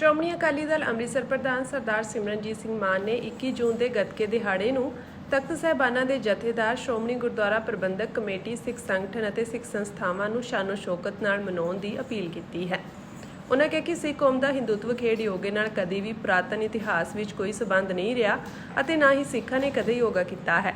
ਸ਼੍ਰੋਮਣੀ ਅਕਾਲੀ ਦਲ ਅੰਮ੍ਰਿਤਸਰ ਪ੍ਰਧਾਨ ਸਰਦਾਰ ਸਿਮਰਨਜੀਤ ਸਿੰਘ ਮਾਨ ਨੇ 21 ਜੂਨ ਦੇ ਗੱਤਕੇ ਦਿਹਾੜੇ ਨੂੰ ਤਖਤ ਸਾਹਿਬਾਨਾਂ ਦੇ ਜਥੇਦਾਰ, ਸ਼੍ਰੋਮਣੀ ਗੁਰਦੁਆਰਾ ਪ੍ਰਬੰਧਕ ਕਮੇਟੀ, ਸਿੱਖ ਸੰਗਠਨ ਅਤੇ ਸਿੱਖ ਸੰਸਥਾਵਾਂ ਨੂੰ ਸ਼ਾਨੋ ਸ਼ੌਕਤ ਨਾਲ ਮਨਾਉਣ ਦੀ ਅਪੀਲ ਕੀਤੀ ਹੈ। ਉਹਨਾਂ ਕਿਹਾ ਕਿ ਸਿੱਖ ਕੌਮ ਦਾ ਹਿੰਦੂਤਵ ਖੇਡ ਯੋਗੇ ਨਾਲ ਕਦੀ ਵੀ ਪੁਰਾਤਨ ਇਤਿਹਾਸ ਵਿੱਚ ਕੋਈ ਸਬੰਧ ਨਹੀਂ ਰਿਹਾ ਅਤੇ ਨਾ ਹੀ ਸਿੱਖਾਂ ਨੇ ਕਦੇ ਯੋਗਾ ਕੀਤਾ ਹੈ।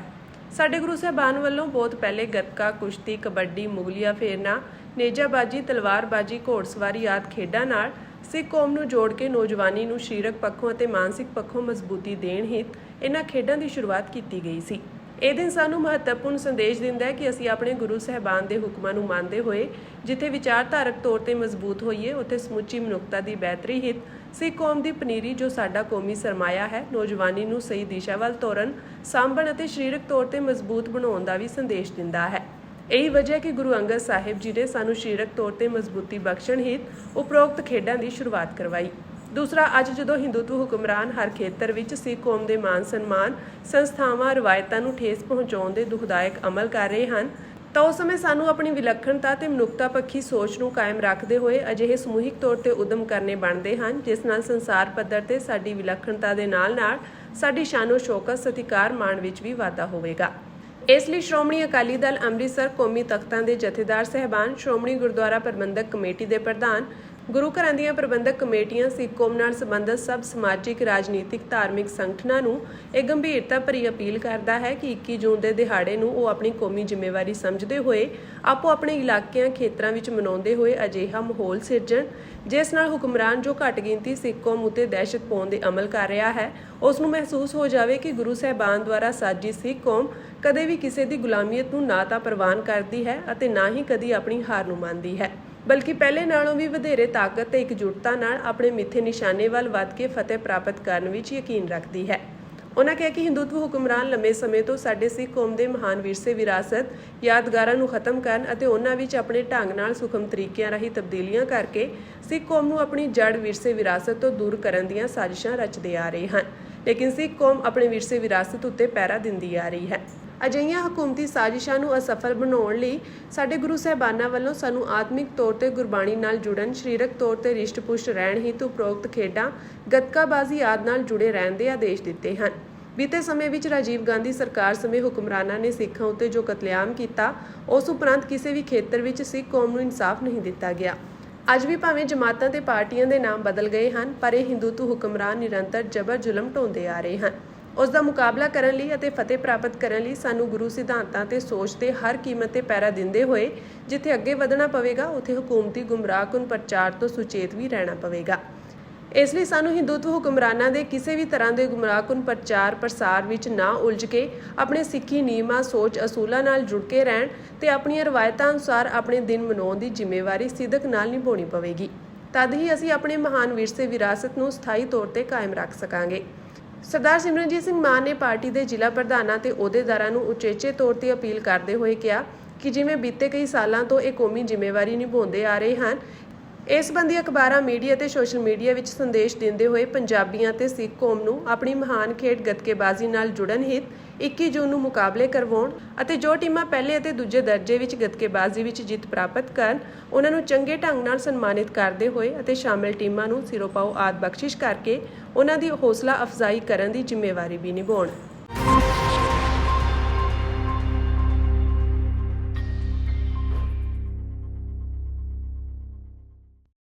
ਸਾਡੇ ਗੁਰੂ ਸਾਹਿਬਾਨ ਵੱਲੋਂ ਬਹੁਤ ਪਹਿਲੇ ਗੱਤਕਾ, ਕੁਸ਼ਤੀ, ਕਬੱਡੀ, ਮੁਗਲੀਆ ਫੇਰਨਾ, ਨੇਜਾਬਾਜੀ, ਤਲਵਾਰਬਾਜੀ, ਘੋੜਸਵਾਰੀ ਆਦਿ ਖੇਡਾਂ ਨਾਲ ਸਿੱਖ ਕੌਮ ਨੂੰ ਜੋੜ ਕੇ ਨੌਜਵਾਨੀ ਨੂੰ ਸਰੀਰਕ ਪੱਖੋਂ ਅਤੇ ਮਾਨਸਿਕ ਪੱਖੋਂ ਮਜ਼ਬੂਤੀ ਦੇਣ ਹਿੱਤ ਇਹਨਾਂ ਖੇਡਾਂ ਦੀ ਸ਼ੁਰੂਆਤ ਕੀਤੀ ਗਈ ਸੀ। ਇਹ ਦਿਨ ਸਾਨੂੰ ਮਹੱਤਵਪੂਰਨ ਸੰਦੇਸ਼ ਦਿੰਦਾ ਹੈ ਕਿ ਅਸੀਂ ਆਪਣੇ ਗੁਰੂ ਸਾਹਿਬਾਨ ਦੇ ਹੁਕਮਾਂ ਨੂੰ ਮੰਨਦੇ ਹੋਏ, ਜਿੱਥੇ ਵਿਚਾਰਧਾਰਕ ਤੌਰ ਤੇ ਮਜ਼ਬੂਤ ਹੋਈਏ, ਉੱਥੇ ਸਮੁੱਚੀ ਮਨੁੱਖਤਾ ਦੀ ਬਿਹਤਰੀ ਹਿੱਤ, ਸਿੱਖ ਕੌਮ ਦੀ ਪਨੀਰੀ ਜੋ ਸਾਡਾ ਕੌਮੀ ਸਰਮਾਇਆ ਹੈ, ਨੌਜਵਾਨੀ ਨੂੰ ਸਹੀ ਦਿਸ਼ਾ ਵੱਲ ਤੋਰਨ, ਸਾਂਭਣ ਅਤੇ ਸਰੀਰਕ ਤੌਰ ਤੇ ਮਜ਼ਬੂਤ ਬਣਾਉਣ ਦਾ ਵੀ ਸੰਦੇਸ਼ ਦਿੰਦਾ ਹੈ। ਇਹੀ ਵਜ੍ਹਾ ਕਿ ਗੁਰੂ ਅੰਗਦ ਸਾਹਿਬ ਜੀ ਨੇ ਸਾਨੂੰ ਸਰੀਰਕ ਤੌਰ ਤੇ ਮਜ਼ਬੂਤੀ ਬਖਸ਼ਣ ਹਿੱਤ ਉਪਰੋਕਤ ਖੇਡਾਂ ਦੀ ਸ਼ੁਰੂਆਤ ਕਰਵਾਈ। ਦੂਸਰਾ, ਅੱਜ ਜਦੋਂ ਹਿੰਦੂਤਵ ਹੁਕਮਰਾਨ ਹਰ ਖੇਤਰ ਵਿੱਚ ਸਿੱਖ ਕੌਮ ਦੇ ਮਾਨ ਸਨਮਾਨ, ਸੰਸਥਾਵਾਂ, ਰਵਾਇਤਾਂ ਨੂੰ ਠੇਸ ਪਹੁੰਚਾਉਣ ਦੇ ਦੁਖਦਾਇਕ ਅਮਲ ਕਰ ਰਹੇ ਹਨ, ਤਾਂ ਉਸ ਸਮੇਂ ਸਾਨੂੰ ਆਪਣੀ ਵਿਲੱਖਣਤਾ ਤੇ ਮਨੁੱਖਤਾ ਪੱਖੀ ਸੋਚ ਨੂੰ ਕਾਇਮ ਰੱਖਦੇ ਹੋਏ ਅਜਿਹੇ ਸਮੂਹਿਕ ਤੌਰ ਤੇ ਉਦਮ ਕਰਨੇ ਬਣਦੇ ਹਨ, ਜਿਸ ਨਾਲ ਸੰਸਾਰ ਪੱਧਰ ਤੇ ਸਾਡੀ ਵਿਲੱਖਣਤਾ ਦੇ ਨਾਲ-ਨਾਲ ਸਾਡੀ ਸ਼ਾਨੋ ਸ਼ੌਕਤ ਸਤਿਕਾਰ ਮਾਣ ਵਿੱਚ ਵੀ ਵਾਧਾ ਹੋਵੇਗਾ। ਇਸ ਲਈ ਸ਼੍ਰੋਮਣੀ ਅਕਾਲੀ ਦਲ ਅੰਮ੍ਰਿਤਸਰ ਕੌਮੀ ਤਖਤਾਂ ਦੇ ਜਥੇਦਾਰ ਸਹਿਬਾਨ ਸ਼੍ਰੋਮਣੀ ਗੁਰਦੁਆਰਾ ਪ੍ਰਬੰਧਕ ਕਮੇਟੀ ਦੇ ਪ੍ਰਧਾਨ ਗੁਰੂ ਘਰਾਂ ਦੀਆਂ ਪ੍ਰਬੰਧਕ ਕਮੇਟੀਆਂ ਸਿੱਖ ਕੌਮ ਨਾਲ ਸੰਬੰਧਿਤ ਸਭ ਸਮਾਜਿਕ, ਰਾਜਨੀਤਿਕ, ਧਾਰਮਿਕ ਸੰਗਠਨਾਂ ਨੂੰ ਇਹ ਗੰਭੀਰਤਾ ਭਰੀ ਅਪੀਲ ਕਰਦਾ ਹੈ ਕਿ 21 ਜੂਨ ਦੇ ਦਿਹਾੜੇ ਨੂੰ ਉਹ ਆਪਣੀ ਕੌਮੀ ਜ਼ਿੰਮੇਵਾਰੀ ਸਮਝਦੇ ਹੋਏ ਆਪੋ ਆਪਣੇ ਇਲਾਕਿਆਂ, ਖੇਤਰਾਂ ਵਿੱਚ ਮਨਾਉਂਦੇ ਹੋਏ ਅਜਿਹਾ ਮਾਹੌਲ ਸਿਰਜਣ, ਜਿਸ ਨਾਲ ਹੁਕਮਰਾਨ ਜੋ ਘੱਟ ਗਿਣਤੀ ਸਿੱਖ ਕੌਮ ਉਤੇ ਦਹਿਸ਼ਤ ਪਾਉਣ ਦੇ ਅਮਲ ਕਰ ਰਿਹਾ ਹੈ, ਉਸ ਨੂੰ ਮਹਿਸੂਸ ਹੋ ਜਾਵੇ ਕਿ ਗੁਰੂ ਸਾਹਿਬਾਨ ਦੁਆਰਾ ਸਾਜੀ ਸਿੱਖ ਕੌਮ ਕਦੇ ਵੀ ਕਿਸੇ ਦੀ ਗੁਲਾਮੀਅਤ ਨੂੰ ਨਾ ਤਾਂ ਪ੍ਰਵਾਨ ਕਰਦੀ ਹੈ ਅਤੇ ਨਾ ਹੀ ਕਦੀ ਆਪਣੀ ਹਾਰ ਨੂੰ ਮੰਨਦੀ ਹੈ। ਬਲਕਿ ਪਹਿਲੇ ਨਾਲੋਂ ਵੀ ਵਧੇਰੇ ਤਾਕਤ ਤੇ ਇਕਜੁੱਟਤਾ ਨਾਲ ਆਪਣੇ ਮਿੱਥੇ ਨਿਸ਼ਾਨੇ ਵੱਲ ਵੱਧ ਕੇ ਫਤਿਹ ਪ੍ਰਾਪਤ ਕਰਨ ਵਿੱਚ ਯਕੀਨ ਰੱਖਦੀ ਹੈ। ਉਹਨਾਂ ਕਿਹਾ ਕਿ ਹਿੰਦੂਤਵ ਹੁਕਮਰਾਨ ਲੰਮੇ ਸਮੇਂ ਤੋਂ ਸਾਡੇ ਸਿੱਖ ਕੌਮ ਦੇ ਮਹਾਨ ਵਿਰਸੇ ਵਿਰਾਸਤ, ਯਾਦਗਾਰਾਂ ਨੂੰ ਖਤਮ ਕਰਨ ਅਤੇ ਉਹਨਾਂ ਵਿੱਚ ਆਪਣੇ ਢੰਗ ਨਾਲ ਸੁਖਮ ਤਰੀਕਿਆਂ ਰਾਹੀਂ ਤਬਦੀਲੀਆਂ ਕਰਕੇ ਸਿੱਖ ਕੌਮ ਨੂੰ ਆਪਣੀ ਜੜ ਵਿਰਸੇ ਵਿਰਾਸਤ ਤੋਂ ਦੂਰ ਕਰਨ ਦੀਆਂ ਸਾਜ਼ਿਸ਼ਾਂ ਰਚਦੇ ਆ ਰਹੇ ਹਨ। ਲੇਕਿਨ ਸਿੱਖ ਕੌਮ ਆਪਣੇ ਵਿਰਸੇ ਵਿਰਾਸਤ ਉੱਤੇ ਪੈਰਾ ਦਿੰਦੀ ਆ ਰਹੀ ਹੈ। ਅਜਿਹੀਆਂ ਹਕੂਮਤੀ ਸਾਜ਼ਿਸ਼ਾਂ ਨੂੰ ਅਸਫਲ ਬਣਾਉਣ ਲਈ ਸਾਡੇ ਗੁਰੂ ਸਾਹਿਬਾਨਾਂ ਵੱਲੋਂ ਸਾਨੂੰ ਆਤਮਿਕ ਤੌਰ ਤੇ ਗੁਰਬਾਣੀ ਨਾਲ ਜੁੜਨ, ਸਰੀਰਕ ਤੌਰ ਤੇ ਰਿਸ਼ਟ-ਪੁਸ਼ਟ ਰਹਿਣ ਹਿੱਤ ਉਪਰੋਕਤ ਖੇਡਾਂ, ਗੱਤਕਾਬਾਜ਼ੀ ਆਦਿ ਨਾਲ ਜੁੜੇ ਰਹਿਣ ਦੇ ਆਦੇਸ਼ ਦਿੱਤੇ ਹਨ। ਬੀਤੇ ਸਮੇਂ ਵਿੱਚ ਰਾਜੀਵ ਗਾਂਧੀ ਸਰਕਾਰ ਸਮੇਂ ਹੁਕਮਰਾਨਾਂ ਨੇ ਸਿੱਖਾਂ ਉੱਤੇ ਜੋ ਕਤਲੇਆਮ ਕੀਤਾ, ਉਸ ਉਪਰੰਤ ਕਿਸੇ ਵੀ ਖੇਤਰ ਵਿੱਚ ਸਿੱਖ ਕੌਮ ਨੂੰ ਇਨਸਾਫ ਨਹੀਂ ਦਿੱਤਾ ਗਿਆ। ਅੱਜ ਵੀ ਭਾਵੇਂ ਜਮਾਤਾਂ ਤੇ ਪਾਰਟੀਆਂ ਦੇ ਨਾਮ ਬਦਲ ਗਏ ਹਨ, ਪਰ ਇਹ ਹਿੰਦੂਤੂ ਹੁਕਮਰਾਨ ਨਿਰੰਤਰ ਜ਼ਬਰ ਜ਼ੁਲਮ ਢਾਉਂਦੇ ਆ ਰਹੇ ਹਨ। ਉਸ ਦਾ ਮੁਕਾਬਲਾ ਕਰਨ ਲਈ ਅਤੇ ਫਤਿਹ ਪ੍ਰਾਪਤ ਕਰਨ ਲਈ ਸਾਨੂੰ ਗੁਰੂ ਸਿਧਾਂਤਾਂ ਤੇ ਸੋਚ ਤੇ ਹਰ ਕੀਮਤ ਤੇ ਪੈਰਾ ਦਿੰਦੇ ਹੋਏ ਜਿੱਥੇ ਅੱਗੇ ਵਧਣਾ ਪਵੇਗਾ, ਉੱਥੇ ਹਕੂਮਤੀ ਗੁੰਮਰਾਹਕੁਨ ਪ੍ਰਚਾਰ ਤੋਂ ਸੁਚੇਤ ਵੀ ਰਹਿਣਾ ਪਵੇਗਾ। ਇਸ ਲਈ ਸਾਨੂੰ ਹਿੰਦੂਤਵ ਹੁਕਮਰਾਨਾਂ ਦੇ ਕਿਸੇ ਵੀ ਤਰ੍ਹਾਂ ਦੇ ਗੁੰਮਰਾਹਕੁਨ ਪ੍ਰਚਾਰ ਪ੍ਰਸਾਰ ਵਿੱਚ ਨਾ ਉਲਝ ਕੇ ਆਪਣੇ ਸਿੱਖੀ ਨਿਯਮਾਂ ਸੋਚ ਅਸੂਲਾਂ ਨਾਲ ਜੁੜ ਕੇ ਰਹਿਣ ਤੇ ਆਪਣੀਆਂ ਰਵਾਇਤਾਂ ਅਨੁਸਾਰ ਆਪਣੇ ਦਿਨ ਮਨਾਉਣ ਦੀ ਜ਼ਿੰਮੇਵਾਰੀ ਸਿੱਧਕ ਨਾਲ ਨਿਭਾਉਣੀ ਪਵੇਗੀ। ਤਦ ਹੀ ਅਸੀਂ ਆਪਣੇ ਮਹਾਨ ਵਿਰਸੇ ਵਿਰਾਸਤ ਨੂੰ ਸਥਾਈ ਤੌਰ ਤੇ ਕਾਇਮ ਰੱਖ ਸਕਾਂਗੇ। ਸਰਦਾਰ ਸਿਮਰਨਜੀਤ ਸਿੰਘ ਮਾਨ ਨੇ ਪਾਰਟੀ ਦੇ ਜ਼ਿਲ੍ਹਾ ਪ੍ਰਧਾਨਾਂ ਤੇ ਅਹੁਦੇਦਾਰਾਂ ਨੂੰ ਉਚੇਚੇ ਤੌਰ ਤੇ ਅਪੀਲ ਕਰਦੇ ਹੋਏ ਕਿਹਾ ਕਿ ਜਿਵੇਂ ਬੀਤੇ ਕਈ ਸਾਲਾਂ ਤੋਂ ਇਹ ਕੌਮੀ ਜ਼ਿੰਮੇਵਾਰੀ ਨਿਭਾਉਂਦੇ ਆ ਰਹੇ ਹਨ ਇਸ ਸੰਬੰਧੀ ਅਖਬਾਰਾਂ, ਮੀਡੀਆ ਤੇ ਸੋਸ਼ਲ ਮੀਡੀਆ ਵਿੱਚ ਸੰਦੇਸ਼ ਦਿੰਦੇ ਹੋਏ ਪੰਜਾਬੀਆਂ ਤੇ ਸਿੱਖ ਕੌਮ ਨੂੰ ਆਪਣੀ ਮਹਾਨ ਖੇਡ ਗੱਤਕੇਬਾਜ਼ੀ ਨਾਲ ਜੁੜਨ ਹਿੱਤ 21 ਜੂਨ ਨੂੰ ਮੁਕਾਬਲੇ ਕਰਵਾਉਣ ਅਤੇ ਜੋ ਟੀਮਾਂ ਪਹਿਲੇ ਅਤੇ ਦੂਜੇ ਦਰਜੇ ਵਿੱਚ ਗੱਤਕੇਬਾਜ਼ੀ ਵਿੱਚ ਜਿੱਤ ਪ੍ਰਾਪਤ ਕਰਨ, ਉਹਨਾਂ ਨੂੰ ਚੰਗੇ ਢੰਗ ਨਾਲ ਸਨਮਾਨਿਤ ਕਰਦੇ ਹੋਏ ਅਤੇ ਸ਼ਾਮਿਲ ਟੀਮਾਂ ਨੂੰ ਸਿਰੋਪਾਓ ਆਦ ਬਖਸ਼ਿਸ਼ ਕਰਕੇ ਉਹਨਾਂ ਦੀ ਹੌਸਲਾ ਅਫਜ਼ਾਈ ਕਰਨ ਦੀ ਜ਼ਿੰਮੇਵਾਰੀ ਵੀ ਨਿਭਾਉਣ।